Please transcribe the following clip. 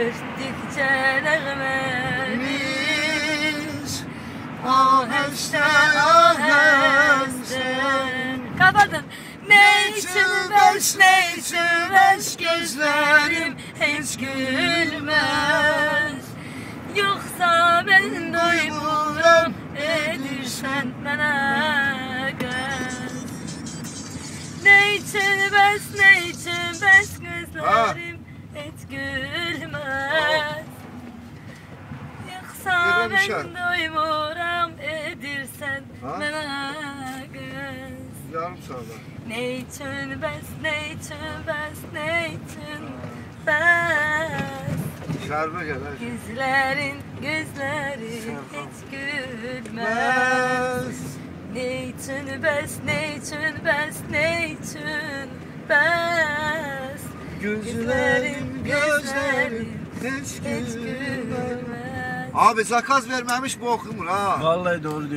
Öttükçe nağmemiş Aheşten aheşten Kapadım Ne için beş ne için beş gözlerim hiç gülmez. Yoksa ben doymuram edirsen bana Ne için bes ne için bes gözlerim hiç gülmez Ben doymuram edirsen. Bana göz Yarım saat. ne için bes, ne için bes, ne için bes? Şerbe gel hadi. Gözlerin, gözleri hiç gülmez. Ne için bes, ne için bes, ne için bes? Gözlerim, gözlerim hiç gülmez Abi zakaz vermemiş bu okumur ha. Vallahi doğru diyor.